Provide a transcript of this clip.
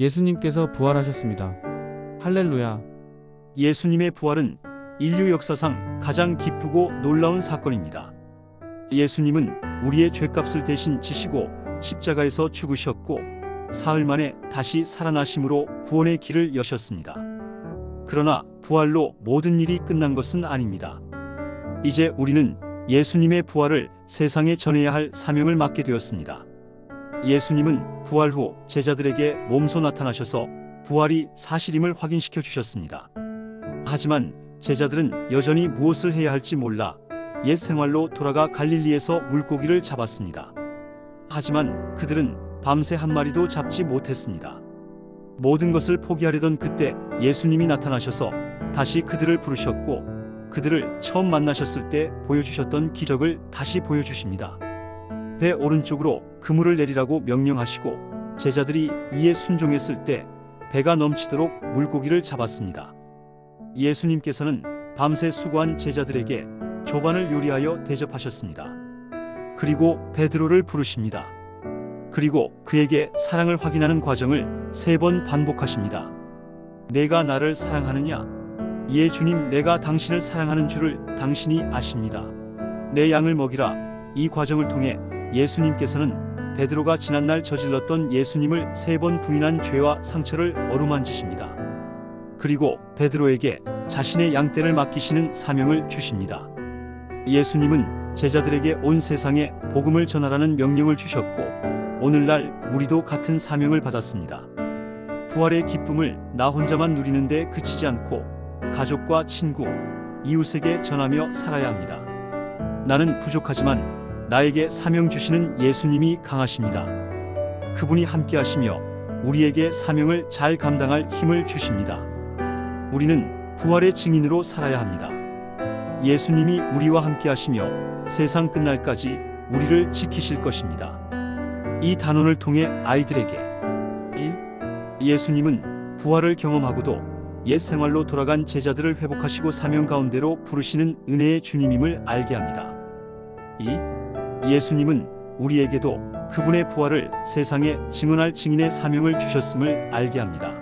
예수님께서 부활하셨습니다. 할렐루야. 예수님의 부활은 인류 역사상 가장 기쁘고 놀라운 사건입니다. 예수님은 우리의 죄값을 대신 지시고 십자가에서 죽으셨고 사흘 만에 다시 살아나심으로 구원의 길을 여셨습니다. 그러나 부활로 모든 일이 끝난 것은 아닙니다. 이제 우리는 예수님의 부활을 세상에 전해야 할 사명을 맡게 되었습니다. 예수님은 부활 후 제자들에게 몸소 나타나셔서 부활이 사실임을 확인시켜 주셨습니다. 하지만 제자들은 여전히 무엇을 해야 할지 몰라 옛 생활로 돌아가 갈릴리에서 물고기를 잡았습니다. 하지만 그들은 밤새 한 마리도 잡지 못했습니다. 모든 것을 포기하려던 그때 예수님이 나타나셔서 다시 그들을 부르셨고 그들을 처음 만나셨을 때 보여주셨던 기적을 다시 보여주십니다. 배 오른쪽으로 그물을 내리라고 명령하시고 제자들이 이에 순종했을 때 배가 넘치도록 물고기를 잡았습니다. 예수님께서는 밤새 수고한 제자들에게 조반을 요리하여 대접하셨습니다. 그리고 베드로를 부르십니다. 그리고 그에게 사랑을 확인하는 과정을 세 번 반복하십니다. 내가 나를 사랑하느냐? 예, 주님, 내가 당신을 사랑하는 줄을 당신이 아십니다. 내 양을 먹이라. 이 과정을 통해 예수님께서는 베드로가 지난날 저질렀던 예수님을 세 번 부인한 죄와 상처를 어루만지십니다. 그리고 베드로에게 자신의 양떼를 맡기시는 사명을 주십니다. 예수님은 제자들에게 온 세상에 복음을 전하라는 명령을 주셨고 오늘날 우리도 같은 사명을 받았습니다. 부활의 기쁨을 나 혼자만 누리는데 그치지 않고 가족과 친구, 이웃에게 전하며 살아야 합니다. 나는 부족하지만 나에게 사명 주시는 예수님이 강하십니다. 그분이 함께 하시며 우리에게 사명을 잘 감당할 힘을 주십니다. 우리는 부활의 증인으로 살아야 합니다. 예수님이 우리와 함께 하시며 세상 끝날까지 우리를 지키실 것입니다. 이 단원을 통해 아이들에게 1. 예수님은 부활을 경험하고도 옛 생활로 돌아간 제자들을 회복하시고 사명 가운데로 부르시는 은혜의 주님임을 알게 합니다. 2. 예수님은 우리에게도 그분의 부활을 세상에 증언할 증인의 사명을 주셨음을 알게 합니다.